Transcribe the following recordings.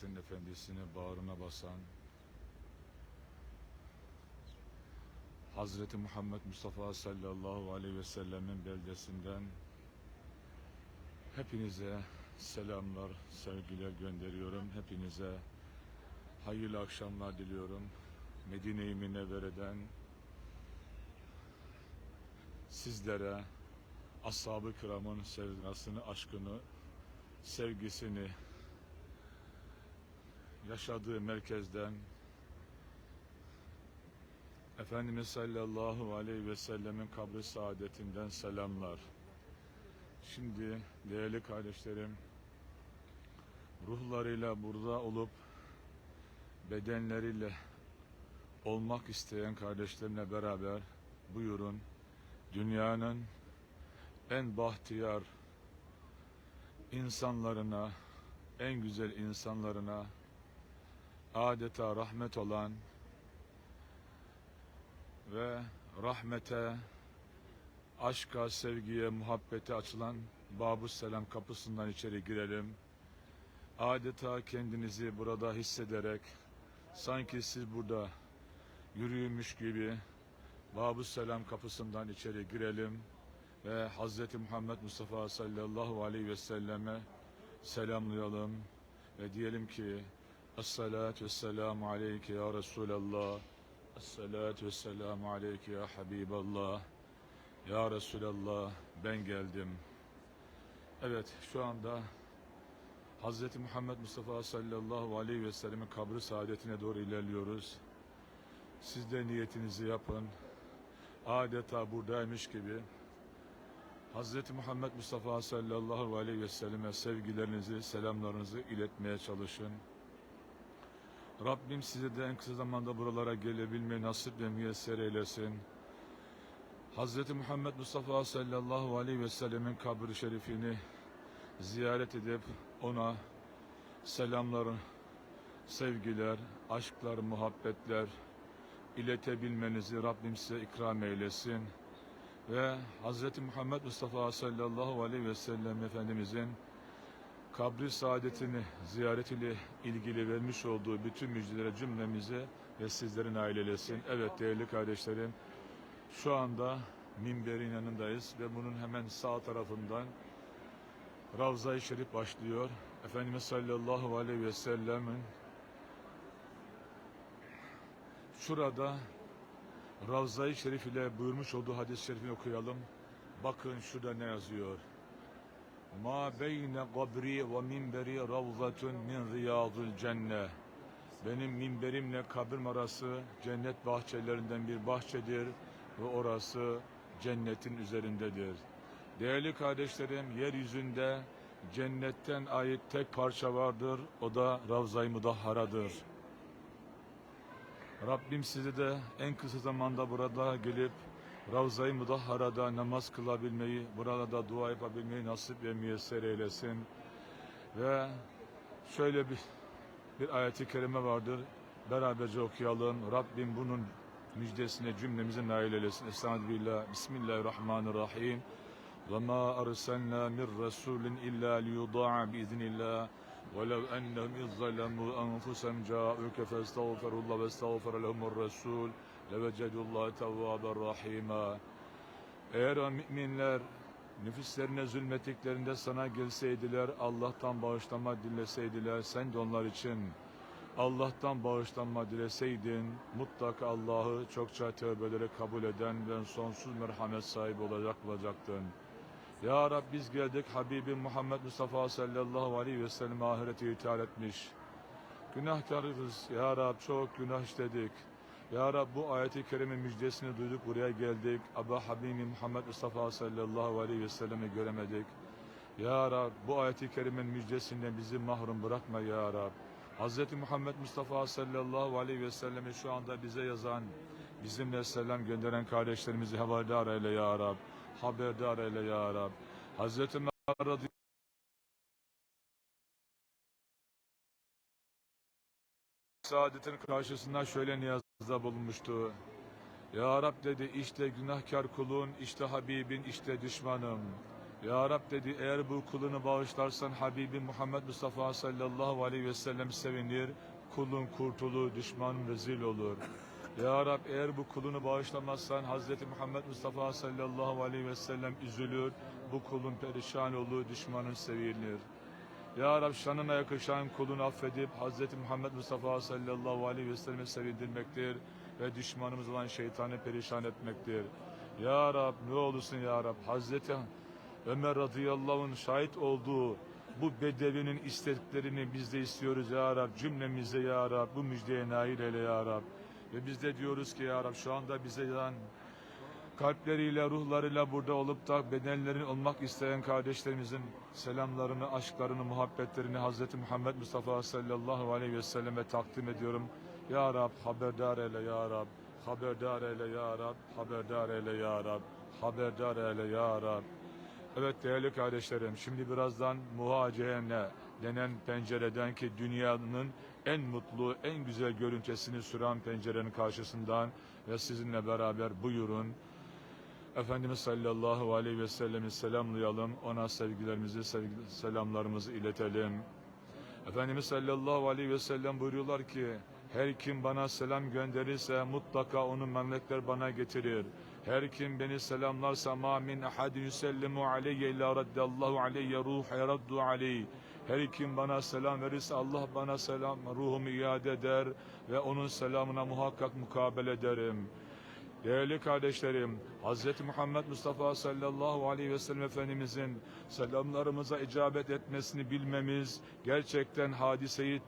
kainatın efendisini bağrına basan Hazreti Muhammed Mustafa sallallahu aleyhi ve sellemin beldesinden hepinize selamlar, sevgiler gönderiyorum. Hepinize hayırlı akşamlar diliyorum. Medine-i Münevvere'den sizlere ashab-ı kiramın sevdasını, aşkını, sevgisini yaşadığı merkezden Efendimiz sallallahu aleyhi ve sellemin kabri saadetinden selamlar. Şimdi değerli kardeşlerim, ruhlarıyla burada olup bedenleriyle olmak isteyen kardeşlerimle beraber buyurun dünyanın en bahtiyar insanlarına, en güzel insanlarına adeta rahmet olan ve rahmete, aşka, sevgiye, muhabbete açılan Babu Selam kapısından içeri girelim. Adeta kendinizi burada hissederek sanki siz burada yürüymüş gibi Babu Selam kapısından içeri girelim ve Hz. Muhammed Mustafa sallallahu aleyhi ve selleme selamlayalım ve diyelim ki Esselatu vesselamu aleyke ya Resulallah Esselatu vesselamu aleyke ya Habiballah Ya Resulallah ben geldim. Evet şu anda Hz. Muhammed Mustafa sallallahu aleyhi ve sellemin kabri saadetine doğru ilerliyoruz. Siz de niyetinizi yapın. Adeta buradaymış gibi Hz. Muhammed Mustafa sallallahu aleyhi ve selleme sevgilerinizi, selamlarınızı iletmeye çalışın. Rabbim size de en kısa zamanda buralara gelebilmeyi nasip ve müyesser eylesin. Hz. Muhammed Mustafa sallallahu aleyhi ve sellemin kabri şerifini ziyaret edip ona selamlar, sevgiler, aşklar, muhabbetler iletebilmenizi Rabbim size ikram eylesin. Ve Hz. Muhammed Mustafa sallallahu aleyhi ve sellem Efendimizin kabri saadetini ziyaretiyle ilgili vermiş olduğu bütün müjdelere cümlemize ve sizlerin ailelesin. Evet değerli kardeşlerim, şu anda minberin yanındayız ve bunun hemen sağ tarafından Ravza-i Şerif başlıyor. Efendimiz sallallahu aleyhi ve sellemin şurada Ravza-i Şerif ile buyurmuş olduğu hadis-i şerifini okuyalım. Bakın şurada ne yazıyor. Ma beyne kabri ve minberi ravzatun min riyadul cenne. Benim minberimle kabrim arası cennet bahçelerinden bir bahçedir ve orası cennetin üzerindedir. Değerli kardeşlerim, yeryüzünde cennetten ait tek parça vardır. O da Ravza-i Mudahhara'dır. Rabbim sizi de en kısa zamanda burada gelip Ravza-i Mudahhara'da namaz kılabilmeyi, burada da dua yapabilmeyi nasip ve müyesser eylesin. Ve şöyle bir bir ayeti kerime vardır. Beraberce okuyalım. Rabbim bunun müjdesine cümlemizi nail eylesin. Estağfirullah. Bismillahirrahmanirrahim. Ve ma arsalna min rasulin illa liyuda'a biiznillah. ولو أنهم إذ ظلموا أنفسهم جاءوك فاستغفروا الله واستغفر لهم الرسول Levecedullah tevvaben rahima. Eğer o müminler nüfuslerine zulmettiklerinde sana gelseydiler, Allah'tan bağışlama dileseydiler, sen de onlar için Allah'tan bağışlanma dileseydin, mutlaka Allah'ı çokça tövbeleri kabul eden ve sonsuz merhamet sahibi olacak olacaktın. Ya Rab biz geldik Habibi Muhammed Mustafa sallallahu aleyhi ve sellem ahirete ithal etmiş. Günahkarız Ya Rab çok günah işledik. Ya Rab bu ayeti kerime müjdesini duyduk buraya geldik. Aba Habibi Muhammed Mustafa sallallahu aleyhi ve sellemi göremedik. Ya Rab bu ayeti kerimenin müjdesinden bizi mahrum bırakma Ya Rab. Hz. Muhammed Mustafa sallallahu aleyhi ve sellemi şu anda bize yazan, bizimle selam gönderen kardeşlerimizi haberdar eyle Ya Rab. Haberdar eyle Ya Rab. Hz. Ömer Saadetin karşısında şöyle niyazda bulunmuştu. Ya Rab dedi işte günahkar kulun, işte Habibin, işte düşmanım. Ya Rab dedi eğer bu kulunu bağışlarsan Habibi Muhammed Mustafa sallallahu aleyhi ve sellem sevinir. Kulun kurtulur, düşmanın rezil olur. Ya Rab eğer bu kulunu bağışlamazsan Hazreti Muhammed Mustafa sallallahu aleyhi ve sellem üzülür. Bu kulun perişan olur, düşmanın sevinir. Ya Rab şanına yakışan kulunu affedip Hazreti Muhammed Mustafa sallallahu aleyhi ve selleme sevindirmektir ve düşmanımız olan şeytanı perişan etmektir. Ya Rab ne olursun Ya Rab Hazreti Ömer radıyallahu anh şahit olduğu bu bedevinin isteklerini biz de istiyoruz Ya Rab cümlemize Ya Rab bu müjdeye nail eyle Ya Rab. Ve biz de diyoruz ki Ya Rab şu anda bize yan kalpleriyle, ruhlarıyla burada olup da bedenlerin olmak isteyen kardeşlerimizin selamlarını, aşklarını, muhabbetlerini Hazreti Muhammed Mustafa sallallahu aleyhi ve selleme takdim ediyorum. Ya Rab haberdar eyle Ya Rab, haberdar eyle Ya Rab, haberdar eyle Ya Rab, haberdar eyle Ya Rab. Evet değerli kardeşlerim, şimdi birazdan muhacirene denen pencereden ki dünyanın en mutlu, en güzel görüntüsünü süren pencerenin karşısından ve sizinle beraber buyurun. Efendimiz sallallahu aleyhi ve sellemi selamlayalım. Ona sevgilerimizi, sevgi, selamlarımızı iletelim. Efendimiz sallallahu aleyhi ve sellem buyuruyorlar ki her kim bana selam gönderirse mutlaka onun memlekler bana getirir. Her kim beni selamlarsa ma min ahadin yusellimu aleyye illa raddallahu aleyye ruh raddu aleyh. Her kim bana selam verirse Allah bana selam ruhumu iade eder ve onun selamına muhakkak mukabele ederim. Değerli kardeşlerim, Hz. Muhammed Mustafa sallallahu aleyhi ve sellem Efendimizin selamlarımıza icabet etmesini bilmemiz gerçekten hadiseyi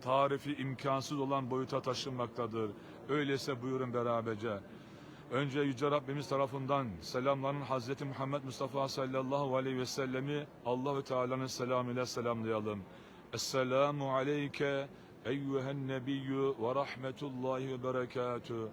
tarifi imkansız olan boyuta taşınmaktadır. Öyleyse buyurun beraberce. Önce Yüce Rabbimiz tarafından selamların Hazreti Muhammed Mustafa sallallahu aleyhi ve sellemi Allahü Teala'nın selamıyla selamlayalım. Esselamu aleyke eyyühen nebiyyü ve rahmetullahi ve berekatüh.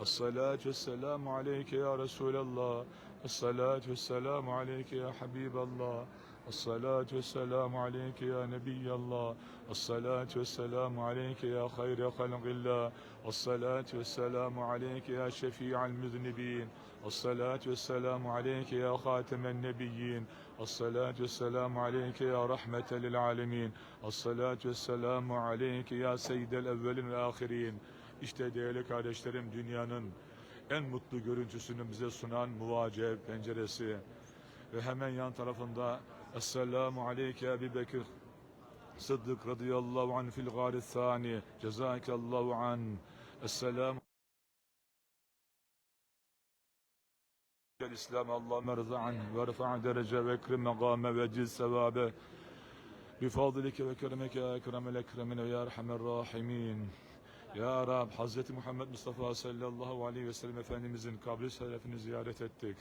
Esselatu vesselamu aleyke ya Resulallah. Esselatu vesselamu aleyke ya Habiballah. Esselatu vesselamu aleyke ya Nebiyallah. Esselatu vesselamu aleyke ya hayre halqillah. Esselatu vesselamu aleyke ya şefi'al müznibin. Esselatu vesselamu aleyke ya hatemen nebiyyin. Esselatu vesselamu aleyke ya rahmeten lil alemin. Esselatu vesselamu aleyke ya seyyidel evvelin ve ahirin. İşte değerli kardeşlerim dünyanın en mutlu görüntüsünü bize sunan muvace penceresi. Ve hemen yan tarafında Esselamu aleyke Ebi Bekir Sıddık radıyallahu anh fil gâri thani Cezakallahu an Esselamu الإسلام اللهم ارضى عنه وارفع درجة واكرم مقامه وجل ثوابه بفضلك وكرمك يا أكرم الأكرمين ويا أرحم الراحمين ya Rab, Hazreti Muhammed Mustafa sallallahu aleyhi ve sellem Efendimizin kabri şerefini ziyaret ettik.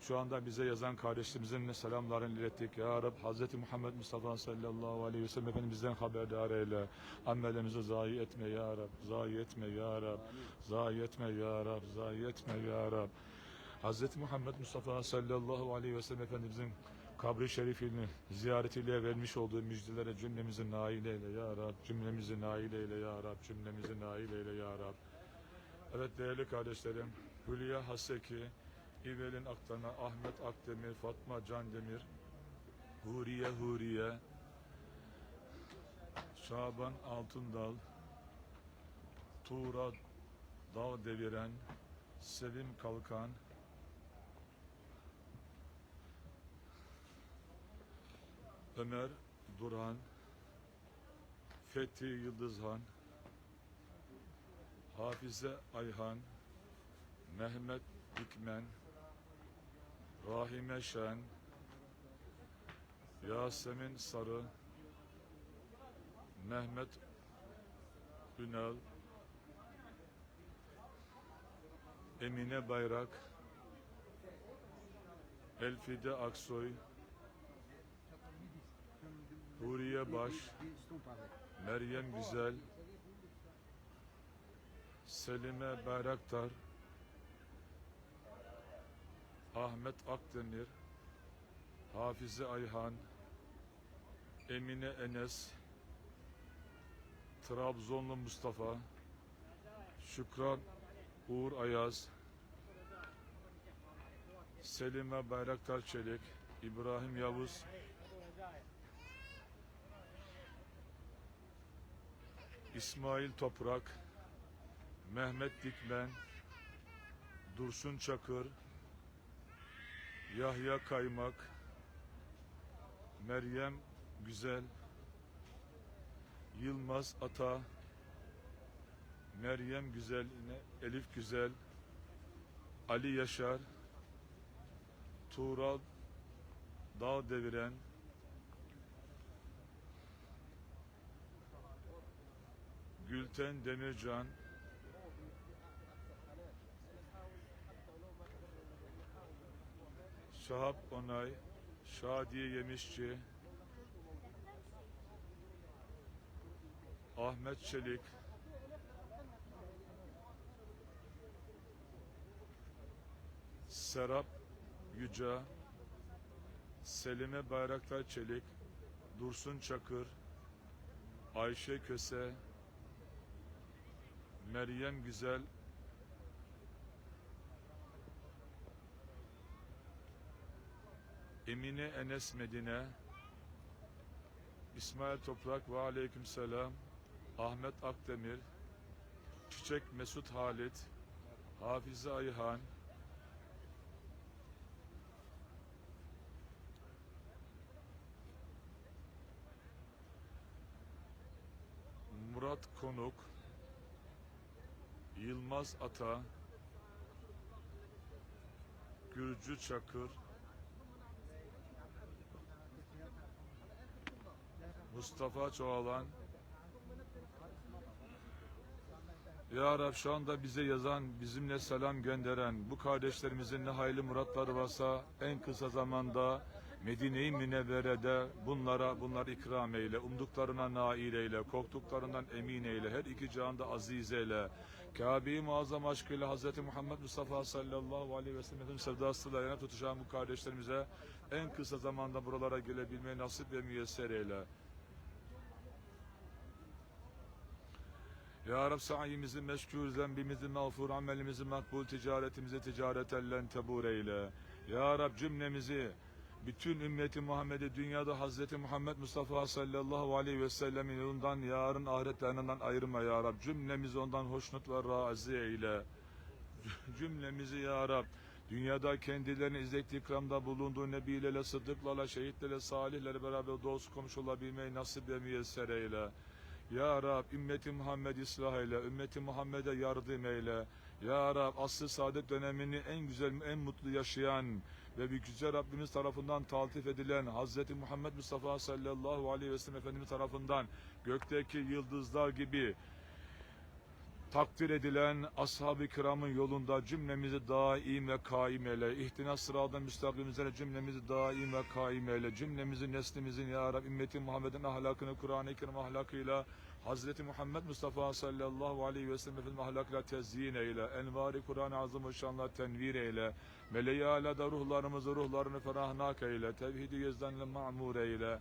Şu anda bize yazan kardeşlerimizin selamlarını ilettik. Ya Rab, Hazreti Muhammed Mustafa sallallahu aleyhi ve sellem Efendimizden haberdar eyle. Amelimizi zayi etme ya Rab, zayi etme ya Rab, zayi etme ya Rab, zayi etme ya Rab. Hazreti Muhammed Mustafa sallallahu aleyhi ve sellem Efendimizin kabri şerifini ziyaretiyle vermiş olduğu müjdelere cümlemizi nail eyle ya Rab, cümlemizi nail eyle ya Rab, cümlemizi nail eyle ya Rab. Evet değerli kardeşlerim, Hülya Haseki, İvelin Aktan'a, Ahmet Akdemir, Fatma Candemir, Huriye Huriye, Şaban Altındal, Tuğra Dağ Deviren, Sevim Kalkan, Ömer Durhan, Fethi Yıldızhan, Hafize Ayhan, Mehmet Dikmen, Rahime Şen, Yasemin Sarı, Mehmet Ünal, Emine Bayrak, Elfide Aksoy, Huriye Baş, Meryem Güzel, Selime Bayraktar, Ahmet Akdemir, Hafize Ayhan, Emine Enes, Trabzonlu Mustafa, Şükran Uğur Ayaz, Selime Bayraktar Çelik, İbrahim Yavuz, İsmail Toprak, Mehmet Dikmen, Dursun Çakır, Yahya Kaymak, Meryem Güzel, Yılmaz Ata, Meryem Güzel, Elif Güzel, Ali Yaşar, Tuğral Dağ Deviren, Gülten Demircan, Şahap Onay, Şadiye Yemişçi, Ahmet Çelik, Serap Yüce, Selime Bayraktar Çelik, Dursun Çakır, Ayşe Köse, Meryem Güzel, Emine Enes Medine, İsmail Toprak ve Aleyküm Selam, Ahmet Akdemir, Çiçek Mesut Halit, Hafize Ayhan, Murat Konuk, Yılmaz Ata, Gürcü Çakır, Mustafa Çoğalan, Ya Rab şu anda bize yazan, bizimle selam gönderen bu kardeşlerimizin ne hayırlı muratları varsa en kısa zamanda Medine-i Münevvere'de bunlara bunlar ikram eyle, umduklarına nail eyle, korktuklarından emin eyle, her iki cihanda aziz eyle. Kabe-i Muazzam aşkıyla Hz. Muhammed Mustafa sallallahu aleyhi ve sellem'in sevdasıyla yana tutuşan bu kardeşlerimize en kısa zamanda buralara gelebilmeyi nasip ve müyesser eyle. Ya Rab sayimizi meşgul, zembimizi mağfur, amelimizi makbul, ticaretimizi ticaret ellen tebur eyle. Ya Rab cümlemizi, bütün ümmeti Muhammed'i dünyada Hazreti Muhammed Mustafa sallallahu aleyhi ve sellemin yolundan yarın ahiret yanından ayırma ya Rab. Cümlemizi ondan hoşnut ve razı eyle. Cümlemizi ya Rab. Dünyada kendilerine izzet ikramda bulunduğu nebilerle, sıddıklarla, şehitlerle, salihlerle beraber dost komşu olabilmeyi nasip ve müyesser eyle. Ya Rab ümmeti Muhammed ıslah eyle, ümmeti Muhammed'e yardım eyle. Ya Rab asr saadet dönemini en güzel, en mutlu yaşayan ve bir güzel Rabbimiz tarafından taltif edilen Hazreti Muhammed Mustafa sallallahu aleyhi ve sellem Efendimiz tarafından gökteki yıldızlar gibi takdir edilen ashab-ı kiramın yolunda cümlemizi daim ve kaim eyle. İhtina sıradan müstakim üzere cümlemizi daim ve kaim eyle. Cümlemizi neslimizin ya Rab ümmeti Muhammed'in ahlakını Kur'an-ı Kerim ahlakıyla Hazreti Muhammed Mustafa sallallahu aleyhi ve sellem Efendimiz ahlakıyla tezyin eyle. Envari Kur'an-ı Azim şanla tenvir eyle. Meleği alada ruhlarımızı ruhlarını ferahnak eyle. Tevhidi yezdanla ma'mur eyle.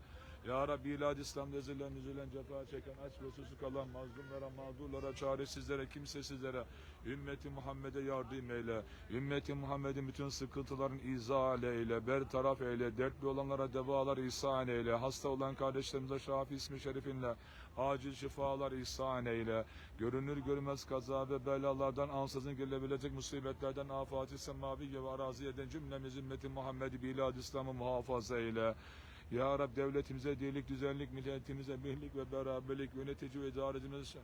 Ya Rabbi ilad İslam'da ezilen, üzülen, cefa çeken, aç ve susuz kalan mazlumlara, mağdurlara, çaresizlere, kimsesizlere, ümmeti Muhammed'e yardım eyle. Ümmeti Muhammed'in bütün sıkıntıların izah eyle, bertaraf eyle, dertli olanlara devalar ihsan eyle, hasta olan kardeşlerimize şafi ismi şerifinle acil şifalar ihsan eyle. Görünür görmez kaza ve belalardan ansızın gelebilecek musibetlerden afat-ı semaviye ve araziyeden cümlemiz ümmeti Muhammed'i bilad İslam'ı muhafaza eyle. Ya Rab devletimize dirlik, düzenlik, milletimize birlik ve beraberlik, yönetici ve idarecimize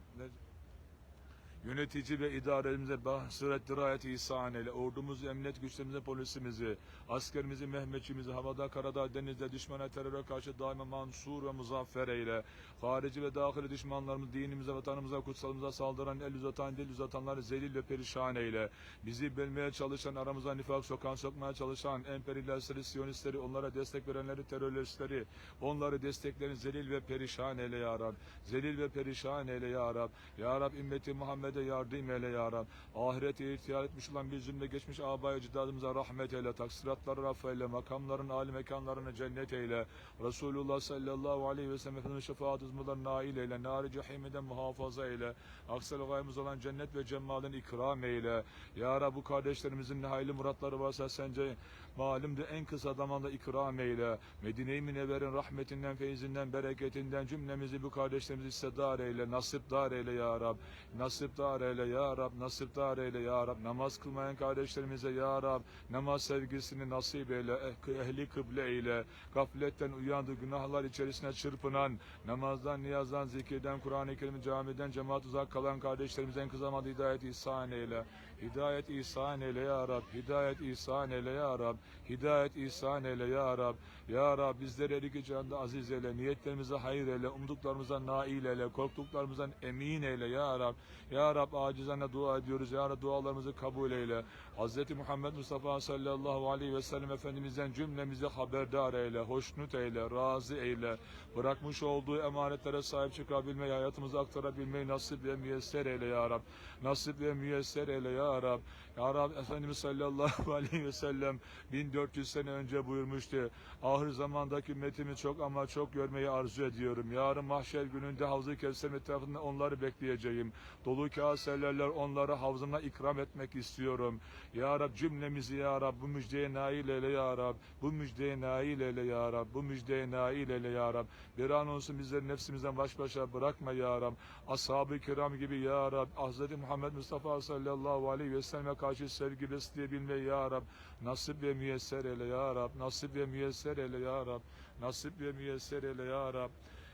Yönetici ve idarelerimize bahsıret dirayet ihsan eyle. Ordumuzu, emniyet güçlerimize, polisimizi, askerimizi, Mehmetçimizi havada, karada, denizde düşmana, teröre karşı daima mansur ve muzaffer eyle. Harici ve dahili düşmanlarımız dinimize, vatanımıza, kutsalımıza saldıran, el uzatan, dil uzatanları zelil ve perişan eyle. Bizi bölmeye çalışan, aramıza nifak sokan, sokmaya çalışan, emperyalistleri, siyonistleri, onlara destek verenleri, teröristleri, onları desteklerin zelil ve perişan eyle ya Rab. Zelil ve perişan eyle ya Rab. Ya Rab ümmeti Muhammed Muhammed'e yardım eyle ya Rab. Ahirete ihtiyar etmiş olan bir cümle geçmiş abayı cidadımıza rahmet eyle. Taksiratları affeyle. Makamların, âli mekanlarını cennet eyle. Resulullah sallallahu aleyhi ve sellem Efendimiz şefaat hizmetlerine nail eyle. Nar-ı cehimden muhafaza eyle. Aksel gayemiz olan cennet ve cemalin ikram eyle. Ya Rab bu kardeşlerimizin ne hayırlı muratları varsa sence malumdu en kısa zamanda ikram eyle. Medine-i Münevver'in rahmetinden, feyzinden, bereketinden cümlemizi bu kardeşlerimizi hissedar eyle. Nasipdar eyle ya Rab. Nasipdar eyle ya Rab. Nasipdar eyle ya Rab. Namaz kılmayan kardeşlerimize ya Rab. Namaz sevgisini nasip eyle. Eh- Ehli kıble eyle. Gafletten uyandı günahlar içerisine çırpınan, namazdan, niyazdan, zikirden, Kur'an-ı Kerim'in camiden cemaat uzak kalan kardeşlerimize en kısa zamanda hidayet ihsan eyle. Hidayet ihsan eyle ya Rab. Hidayet ihsan eyle ya Rab. Hidayet ihsan eyle ya Rab. Ya Rab bizleri erik canda aziz eyle. Niyetlerimize hayır eyle. Umduklarımıza nail eyle. Korktuklarımızdan emin eyle ya Rab. Ya Rab acizane dua ediyoruz. Ya Rab dualarımızı kabul eyle. Hz. Muhammed Mustafa sallallahu aleyhi ve sellem Efendimizden cümlemizi haberdar eyle. Hoşnut eyle. Razı eyle. Bırakmış olduğu emanetlere sahip çıkabilmeyi, hayatımıza aktarabilmeyi nasip ve müyesser eyle ya Rab. Nasip ve müyesser eyle ya Rab. Ya Rab Efendimiz sallallahu aleyhi ve sellem 1400 sene önce buyurmuştu. Ahir zamandaki ümmetimi çok ama çok görmeyi arzu ediyorum. Yarın mahşer gününde Havz-ı Kevser etrafında onları bekleyeceğim. Dolu kaselerler onları havzına ikram etmek istiyorum. Ya Rab cümlemizi ya Rab bu müjdeye nail eyle ya Rab. Bu müjdeye nail eyle ya Rab. Bu müjdeye nail eyle ya Rab. Bir an olsun bizleri nefsimizden baş başa bırakma ya Rab. Ashab-ı kiram gibi ya Rab. Hz. Muhammed Mustafa sallallahu aleyhi ve selleme karşı sevgi besleyebilmeyi ya Rab. Nasip ve müyesser eyle ya Rab. Nasip ve müyesser eyle ya Rab. Nasip ve müyesser eyle ya Rab.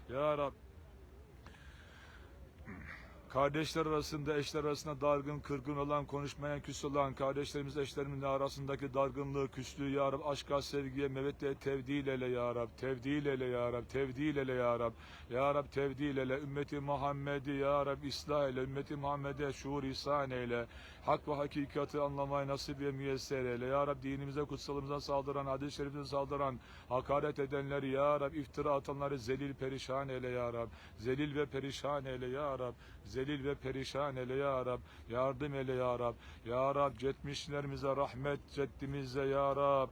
Ya Rab. Kardeşler arasında, eşler arasında dargın, kırgın olan, konuşmayan, küs olan, kardeşlerimiz, eşlerimizin arasındaki dargınlığı, küslüğü ya Rab, aşka, sevgiye, meveddeye tevdil eyle ya Rab, tevdil eyle ya Rab, tevdil eyle ya Rab, ya Rab tevdil eyle, ümmeti Muhammed'i ya Rab ıslah eyle, ümmeti Muhammed'e şuur ihsan eyle, hak ve hakikati anlamayı nasip ve müyesser eyle, ya Rab dinimize, kutsalımıza saldıran, hadis-i şerifimize saldıran, hakaret edenleri ya Rab, iftira atanları zelil perişan eyle ya Rab, zelil ve perişan eyle ya Rab, zelil ve perişan eyle ya Rab. Yardım eyle ya Rab. Ya Rab cetmişlerimize rahmet, ceddimize ya Rab.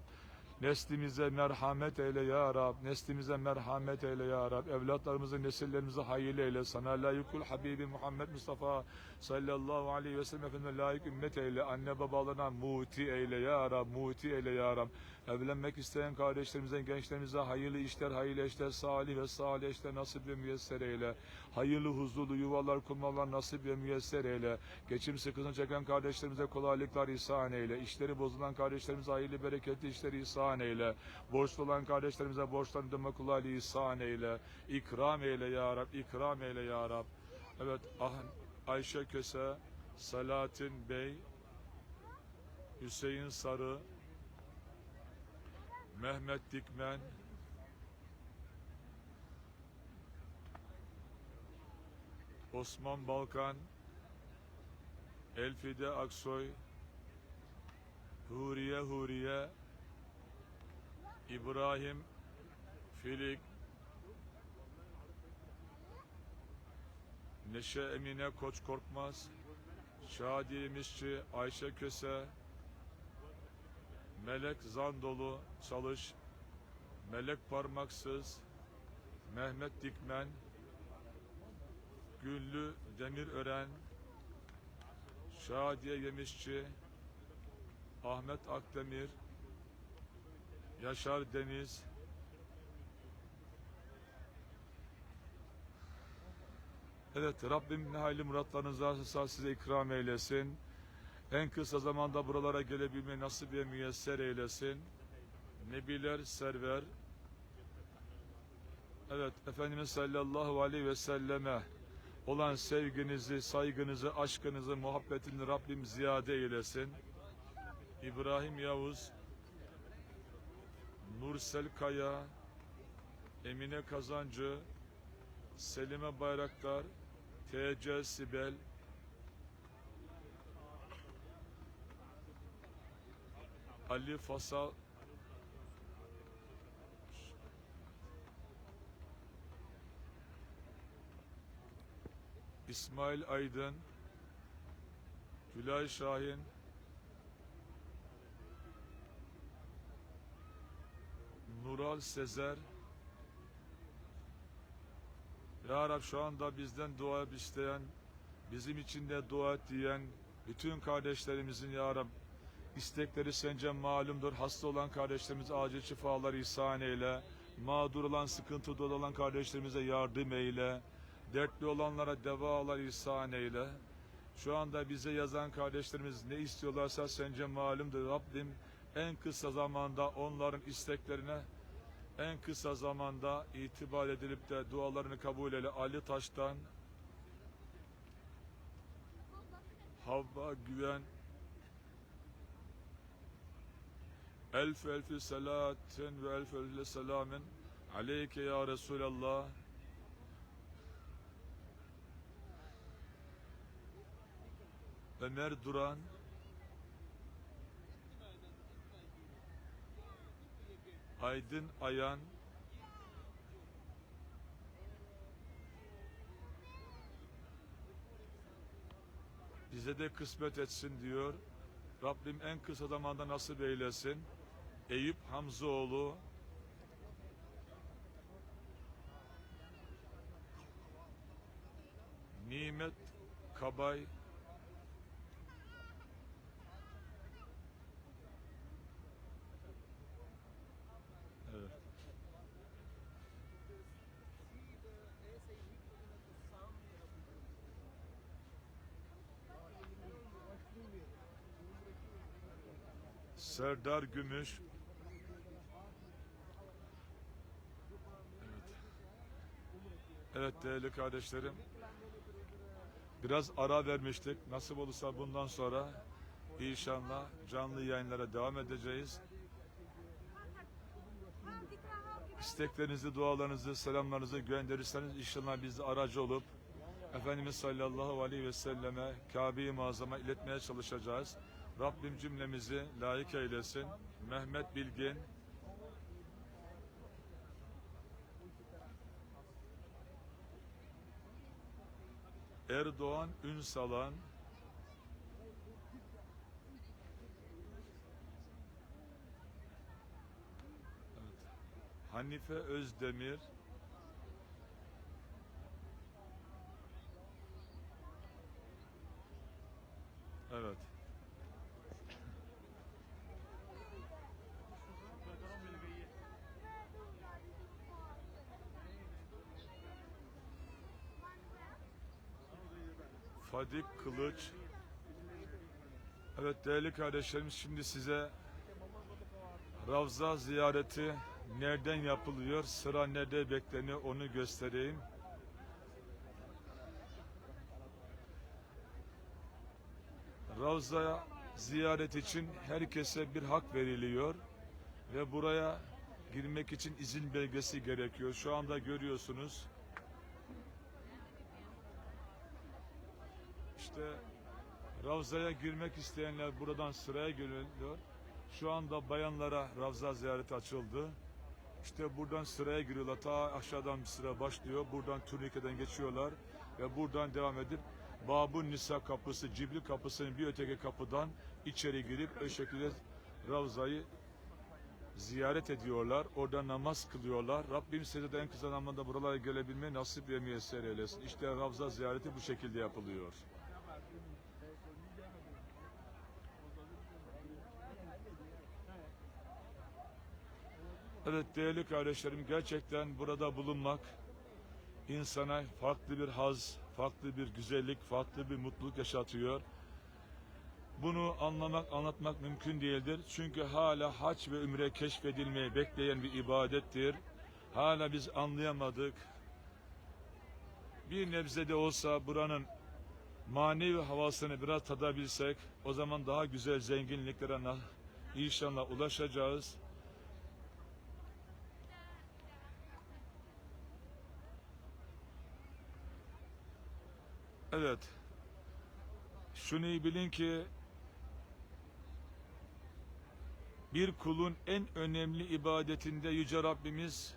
Neslimize merhamet eyle ya Rab. Neslimize merhamet eyle ya Rab. Evlatlarımızı, nesillerimizi hayırlı eyle. Sana layıkul Habibi Muhammed Mustafa sallallahu aleyhi ve sellem Efendime layık ümmet eyle. Anne babalarına muti eyle ya Rab. Muti eyle ya Rab. Evlenmek isteyen kardeşlerimize, gençlerimize hayırlı işler, hayırlı eşler, salih ve salih eşler nasip ve müyesser eyle. Hayırlı, huzurlu yuvalar kurmalar nasip ve müyesser eyle. Geçim sıkıntı çeken kardeşlerimize kolaylıklar ihsan eyle. İşleri bozulan kardeşlerimize hayırlı, bereketli işleri ihsan eyle. Borçlu olan kardeşlerimize borçlarını ödeme kolaylığı ihsan eyle. İkram eyle ya Rab, ikram eyle ya Rab. Evet, ah, Ayşe Köse, Salatin Bey, Hüseyin Sarı, Mehmet Dikmen, Osman Balkan, Elfide Aksoy, Huriye Huriye, İbrahim Filik, Neşe Emine Koç Korkmaz, Şadiye Mişçi, Ayşe Köse, Melek Zandolu Çalış, Melek Parmaksız, Mehmet Dikmen, Güllü Demirören, Şadiye Yemişçi, Ahmet Akdemir, Yaşar Deniz, Evet Rabbim ne hayırlı muratlarınız varsa size ikram eylesin. En kısa zamanda buralara gelebilmeyi nasip ve müyesser eylesin. Nebiler server. Evet Efendimiz sallallahu aleyhi ve selleme olan sevginizi, saygınızı, aşkınızı, muhabbetini Rabbim ziyade eylesin. İbrahim Yavuz, Nursel Kaya, Emine Kazancı, Selime Bayraktar, TC Sibel, Ali Fasal, İsmail Aydın, Gülay Şahin, Nural Sezer, Ya Rab şu anda bizden dua isteyen, bizim için de dua et diyen bütün kardeşlerimizin Ya Rab istekleri sence malumdur. Hasta olan kardeşlerimize acil şifalar ihsan eyle. Mağdur olan, sıkıntıda olan kardeşlerimize yardım eyle. Dertli olanlara devalar ihsan eyle. Şu anda bize yazan kardeşlerimiz ne istiyorlarsa sence malumdur Rabbim. En kısa zamanda onların isteklerine en kısa zamanda itibar edilip de dualarını kabul eyle. Ali Taş'tan Havva Güven Elf elfi salatin ve elf elfi selamin aleyke ya Resulallah Ömer Duran Aydın Ayan bize de kısmet etsin diyor. Rabbim en kısa zamanda nasip eylesin. Eyüp Hamzoğlu. Nimet Kabay. Serdar Gümüş Evet değerli kardeşlerim Biraz ara vermiştik. Nasip olursa bundan sonra inşallah canlı yayınlara devam edeceğiz. İsteklerinizi, dualarınızı, selamlarınızı gönderirseniz inşallah biz aracı olup Efendimiz sallallahu aleyhi ve selleme Kabe-i Muazzam'a iletmeye çalışacağız. Rabbim cümlemizi layık eylesin. Mehmet Bilgin, Erdoğan Ünsalan. Hanife Özdemir, Evet. Fadik Kılıç. Evet değerli kardeşlerimiz şimdi size Ravza ziyareti nereden yapılıyor, sıra nerede bekleniyor onu göstereyim. Ravza ziyaret için herkese bir hak veriliyor ve buraya girmek için izin belgesi gerekiyor. Şu anda görüyorsunuz. İşte Ravza'ya girmek isteyenler buradan sıraya giriliyor. Şu anda bayanlara Ravza ziyareti açıldı. İşte buradan sıraya giriyorlar. Ta aşağıdan bir sıra başlıyor. Buradan turnikeden geçiyorlar ve buradan devam edip Babun Nisa kapısı, Cibli kapısının bir öteki kapıdan içeri girip o şekilde Ravza'yı ziyaret ediyorlar. Orada namaz kılıyorlar. Rabbim size de en kısa zamanda buralara gelebilmeyi nasip ve müyesser eylesin. İşte Ravza ziyareti bu şekilde yapılıyor. Evet değerli kardeşlerim gerçekten burada bulunmak insana farklı bir haz, farklı bir güzellik, farklı bir mutluluk yaşatıyor. Bunu anlamak, anlatmak mümkün değildir. Çünkü hala haç ve ümre keşfedilmeyi bekleyen bir ibadettir. Hala biz anlayamadık. Bir nebze de olsa buranın manevi havasını biraz tadabilsek o zaman daha güzel zenginliklere inşallah ulaşacağız. Evet. Şunu iyi bilin ki bir kulun en önemli ibadetinde Yüce Rabbimiz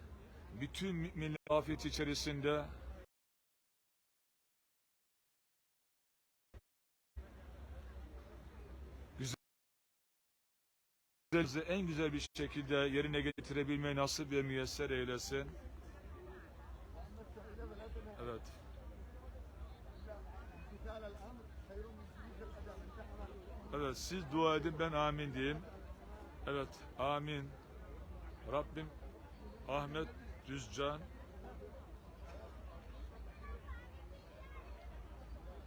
bütün müminler afiyet içerisinde güzel, en güzel bir şekilde yerine getirebilmeyi nasip ve müyesser eylesin. Evet siz dua edin ben amin diyeyim. Evet amin. Rabbim Ahmet Düzcan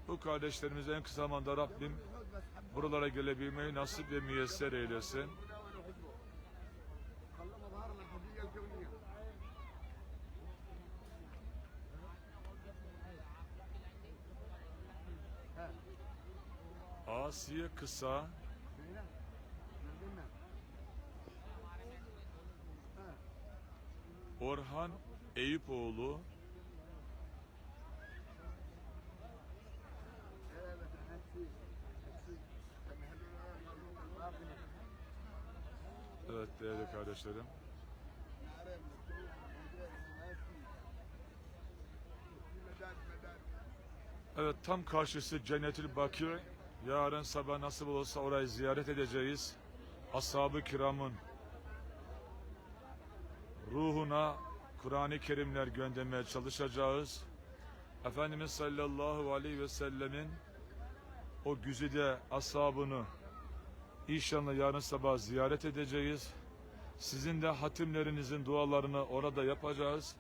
bu kardeşlerimize en kısa zamanda Rabbim buralara gelebilmeyi nasip ve müyesser eylesin. Asiye Kısa. Orhan Eyüpoğlu. Evet değerli kardeşlerim. Evet tam karşısı Cennetil Bakir Yarın sabah nasip olursa orayı ziyaret edeceğiz. Ashab-ı kiramın ruhuna Kur'an-ı Kerimler göndermeye çalışacağız. Efendimiz sallallahu aleyhi ve sellemin o güzide ashabını inşallah yarın sabah ziyaret edeceğiz. Sizin de hatimlerinizin dualarını orada yapacağız.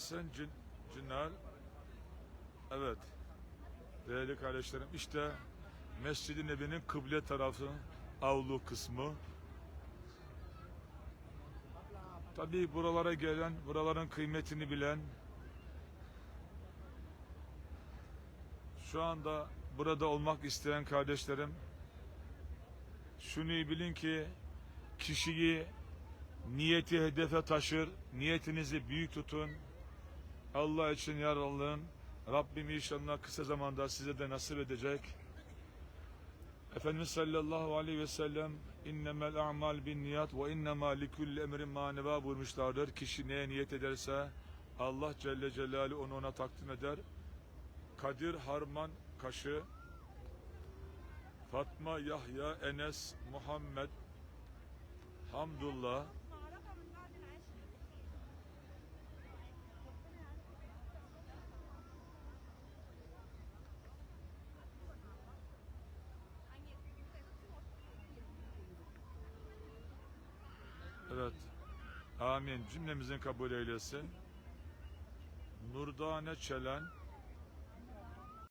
Miyasen Cin Evet. Değerli kardeşlerim işte Mescid-i Nebi'nin kıble tarafı avlu kısmı. Tabii buralara gelen, buraların kıymetini bilen şu anda burada olmak isteyen kardeşlerim şunu bilin ki kişiyi niyeti hedefe taşır, niyetinizi büyük tutun. Allah için yaralın. Rabbim inşallah kısa zamanda size de nasip edecek. Efendimiz sallallahu aleyhi ve sellem innemel a'mal bin niyat ve innema likulli emrin maneva buyurmuşlardır. Kişi neye niyet ederse Allah Celle Celaluhu onu ona takdim eder. Kadir Harman Kaşı Fatma Yahya Enes Muhammed Hamdullah Amin. Cümlemizin kabul eylesin. Nurdane Çelen